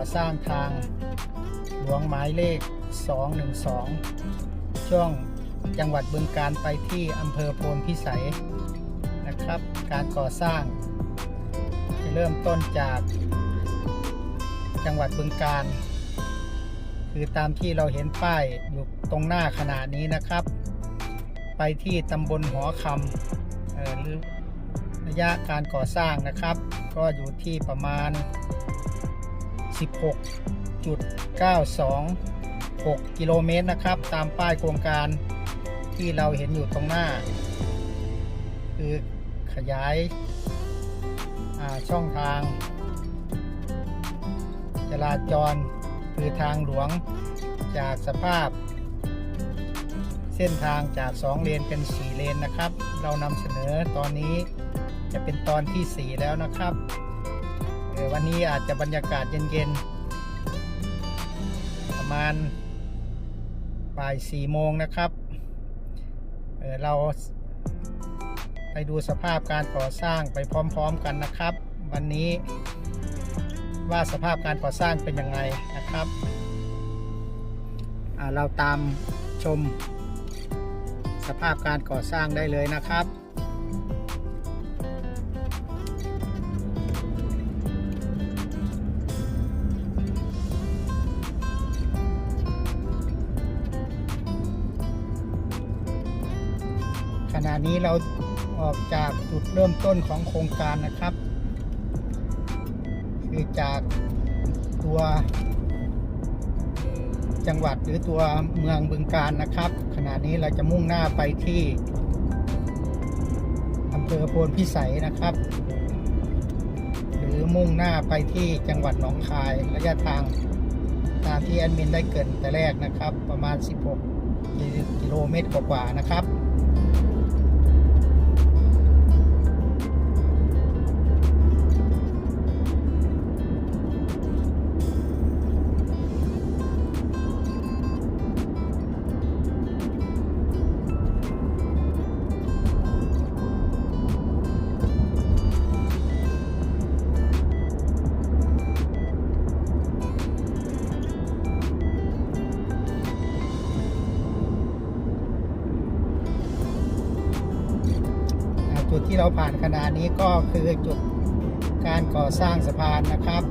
ก่อสร้างทางหลวงหมายเลข 212 ช่วงจังหวัดบึงการไปที่อำเภอโพนพิสัยนะครับ การก่อสร้าง จะเริ่มต้นจากจังหวัดบึงการ คือตามที่เราเห็นป้ายอยู่ตรงหน้าขนาดนี้นะครับ ไปที่ตำบลหอคำหรือระยะการก่อสร้างนะครับ ก็อยู่ที่ประมาณ 16.926 กิโลเมตรนะครับ ตามป้ายโครงการที่เราเห็นอยู่ตรงหน้า คือขยายาช่องทาง จราจรคือทางหลวงจากสภาพ เส้นทางจาก 2 เลนเป็น 4 เลนนะครับ เรานำเสนอตอนนี้จะเป็นตอนที่ 4 แล้วนะครับ วันนี้อาจจะบรรยากาศเย็นๆ ประมาณบ่าย4โมงนะครับเออเราไปดูสภาพการก่อสร้างไปพร้อมๆกันนะครับ วันนี้ว่าสภาพการก่อสร้างเป็นยังไงนะครับอ่าเราตามชมสภาพการก่อสร้างได้เลยนะครับ ณะนี้เราออกจากจุดเริ่มต้นของโครงการนะครับ คือจากตัวจังหวัดหรือตัวเมืองบึงการนะครับ ขณะนี้เราจะมุ่งหน้าไปที่อำเภอโพนพิสัยนะครับ หรือมุ่งหน้าไปที่จังหวัดหนองคายระยะทางตามที่แอดมินได้เกินแต่แรกนะครับ ประมาณ 16กิโลเมตรกว่าๆนะครับ จุดที่เราผ่านขณะนี้ก็คือจุดการก่อสร้างสะพานนะครับ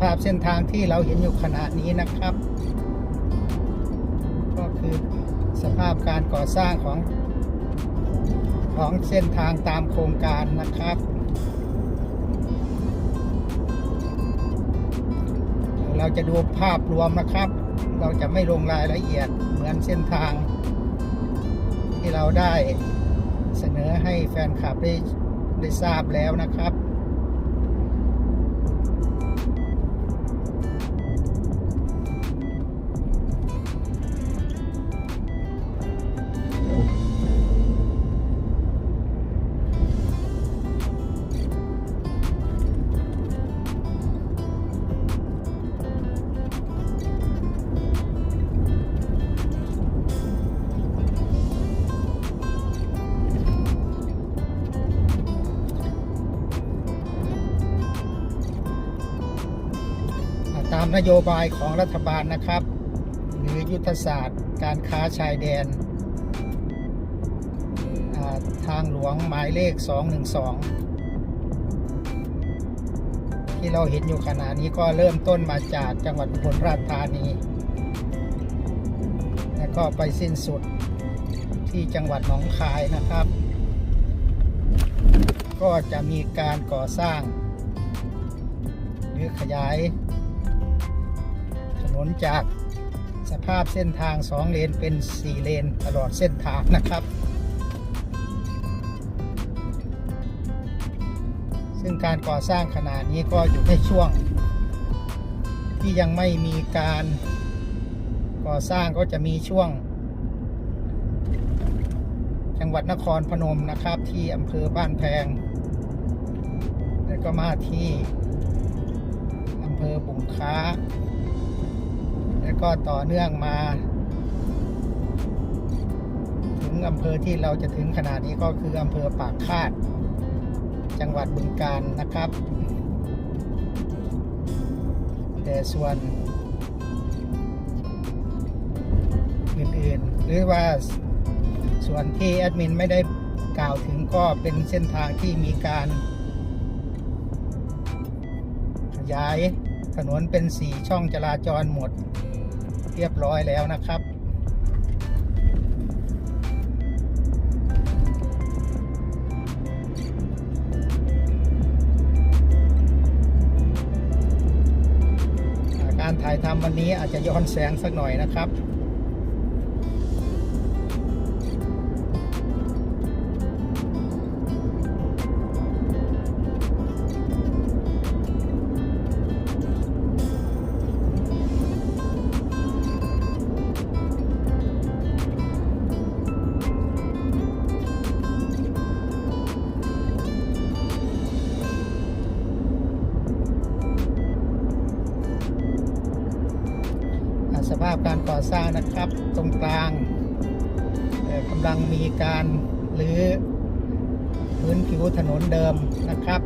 ภาพเส้นทางที่เราเห็นอยู่ขณะนี้นะครับ ก็คือสภาพการก่อสร้างของของเส้นทางตามโครงการนะครับ เราจะดูภาพรวมนะครับ เราจะไม่ลงรายละเอียดเหมือนเส้นทาง ที่เราได้เสนอให้แฟนคลับได้ได้ทราบแล้วนะครับ นโยบายของรัฐบาลนะครับ หรือยุทธศาสตร์ การค้าชายแดน ทางหลวงหมายเลข 212 ที่เราเห็นอยู่ขณะนี้ก็เริ่มต้นมาจากจังหวัดอุบลราชธานี แล้วก็ไปสิ้นสุดที่จังหวัดหนองคายนะครับ ก็จะมีการก่อสร้าง หรือขยาย นนจากสภาพเส้นทาง 2 เลนเป็น 4 เลนตลอดเส้นทางนะครับ ซึ่งการก่อสร้างขนาดนี้ก็อยู่ในช่วง ที่ยังไม่มีการก่อสร้างก็จะมีช่วง จังหวัดนครพนมนะครับที่อำเภอบ้านแพง แล้วก็มาที่อำเภอบุงค้า แล้วก็ต่อเนื่องมา ถึงอำเภอที่เราจะถึงขนาดนี้ก็คืออำเภอปากคาด จังหวัดบึงกาฬนะครับ แต่ส่วนอื่นๆ หรือว่าส่วนที่แอดมินไม่ได้กล่าวถึงก็เป็นเส้นทางที่มีการขยายถนนเป็นสี่ช่องจราจรหมด เรียบร้อยแล้วนะครับ การถ่ายทำวันนี้อาจจะย้อนแสงสักหน่อยนะครับ่อสร้างนะครับ ตรงกลางกำลังมีการหรือพื้นผิวถนนเดิมนะครับ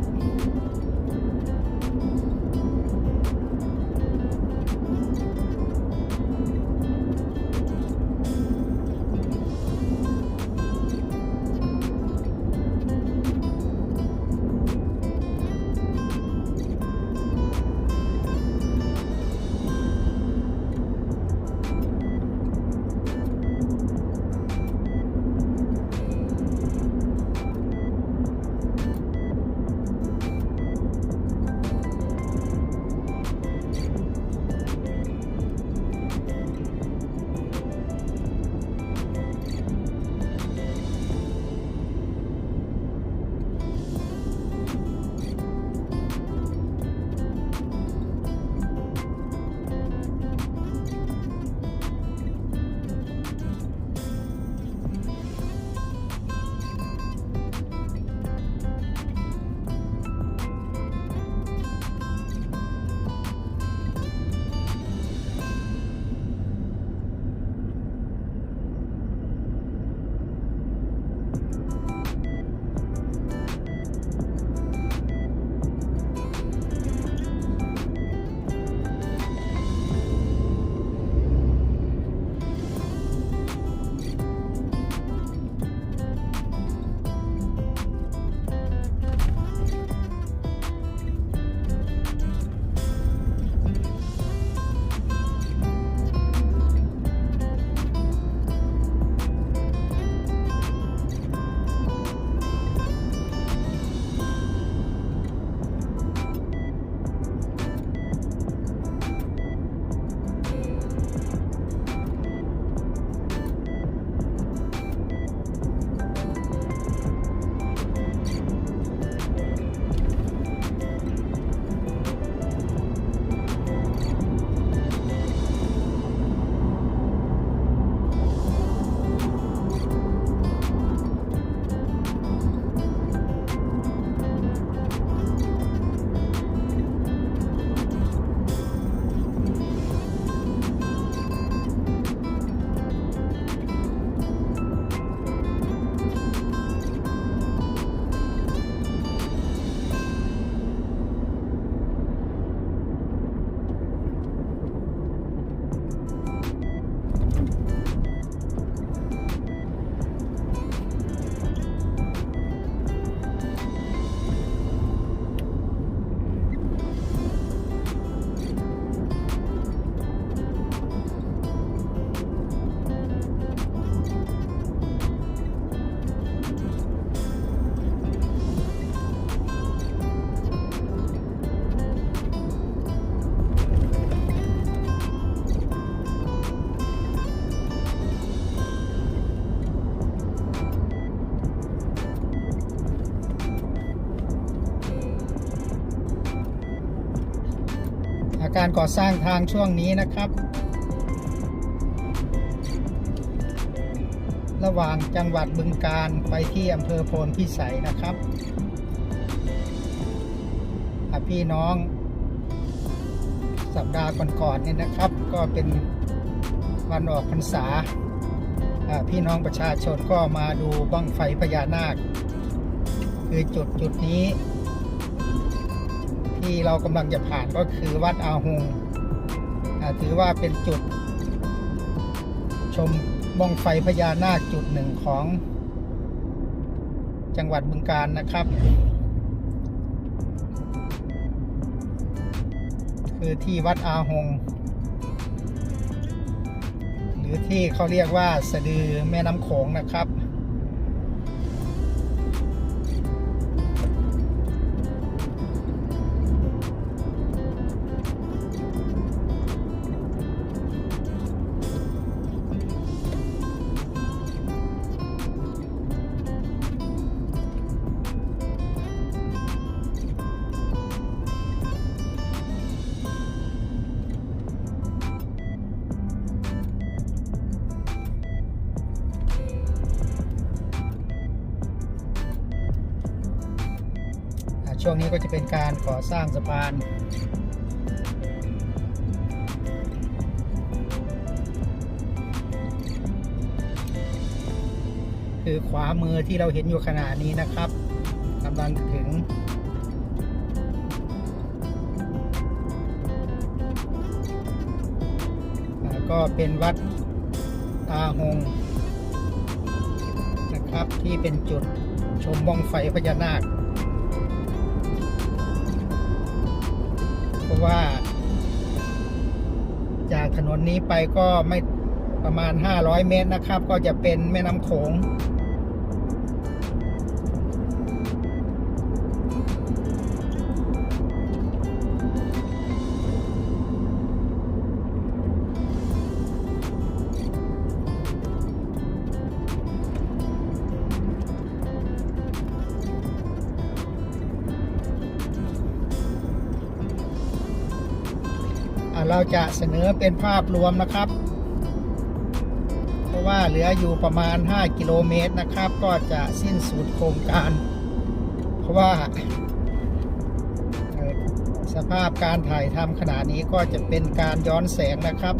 การก่อสร้างทางช่วงนี้นะครับ ระหว่างจังหวัดบึงการไปที่อำเภอโพนพิสัยนะครับพี่น้อง สัปดาห์ก่อนๆเนี่ยนะครับ ก็เป็นวันออกพรรษาพี่น้องประชาชนก็มาดูบั้งไฟพญานาค คือจุดจุดนี้ ที่เรากำลังจะผ่านก็คือวัดอาหงถือว่าเป็นจุด ชมบ้องไฟพญานาคจุดหนึ่งของ จังหวัดบึงกาฬนะครับ คือที่วัดอาหง หรือที่เขาเรียกว่าสะดือแม่น้ำโขงนะครับ งนี้ก็จะเป็นการก่อสร้างสะพานคือขวามือที่เราเห็นอยู่ขณะนี้นะครับกำลังถึง ก็เป็นวัดตาหงนะครับที่เป็นจุดชมบ้องไฟพญานาค เพราะว่า จากถนนนี้ไปก็ไม่ประมาณ 500 เมตรนะครับ ก็จะเป็นแม่น้ำโขง จะเสนอเป็นภาพรวมนะครับ เพราะว่าเหลืออยู่ประมาณ 5 กิโลเมตรนะครับ ก็จะสิ้นสุดโครงการ เพราะว่าสภาพการถ่ายทำขณะนี้ก็จะเป็นการย้อนแสงนะครับ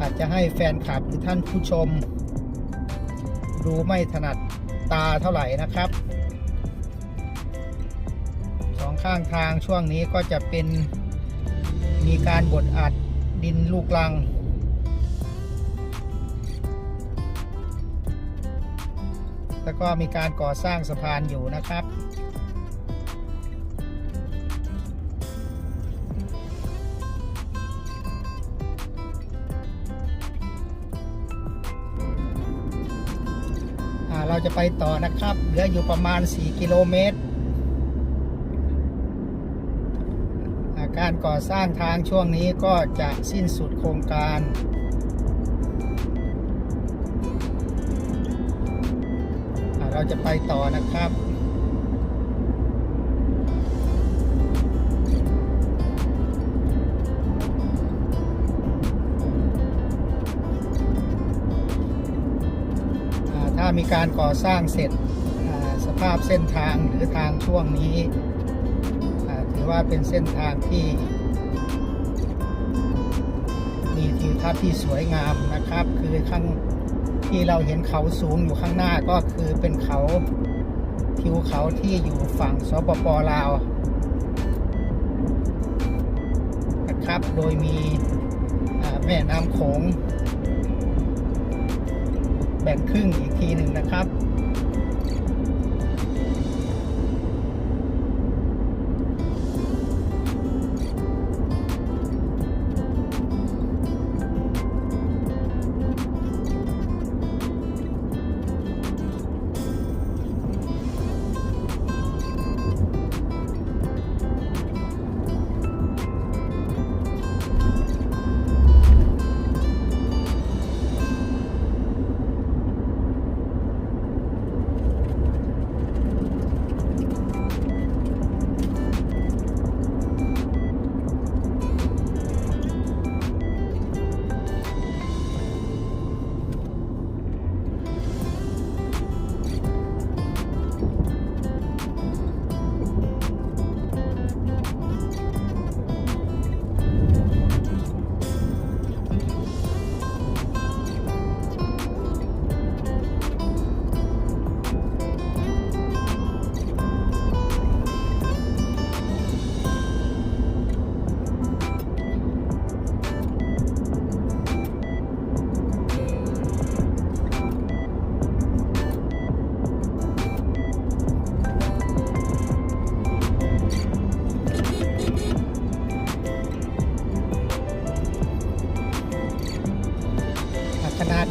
อาจจะให้แฟนคลับหรือท่านผู้ชม ดูไม่ถนัดตาเท่าไหร่นะครับสองข้างทางช่วงนี้ก็จะเป็น มีการบดอัดดินลูกลัง แล้วก็มีการก่อสร้างสะพานอยู่นะครับเราจะไปต่อนะครับ เหลืออยู่ประมาณ 4 กิโลเมตร อ่า การก่อสร้างทางช่วงนี้ก็จะสิ้นสุดโครงการเราจะไปต่อนะครับถ้ามีการก่อสร้างเสร็จสภาพเส้นทางหรือทางช่วงนี้ ว่าเป็นเส้นทางที่ มีทิวทัศน์ที่สวยงามนะครับ คือข้างที่เราเห็นเขาสูงอยู่ข้างหน้าก็คือเป็นเขาทิวเขาที่อยู่ฝั่งสปปลาวนะครับ โดยมีแม่น้ำโขงแบ่งครึ่งอีกทีหนึ่งนะครับ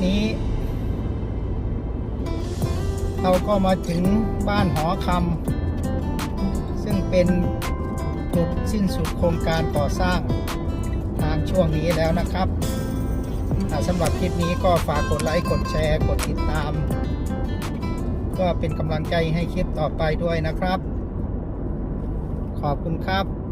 นี้ เราก็มาถึงบ้านหอคำซึ่งเป็นจุดสิ้นสุดโครงการก่อสร้างทางช่วงนี้แล้วนะครับอ่าสำหรับคลิปนี้ก็ฝากกดไลค์ กดแชร์ กดติดตาม ก็เป็นกำลังใจให้คลิปต่อไปด้วยนะครับ ขอบคุณครับ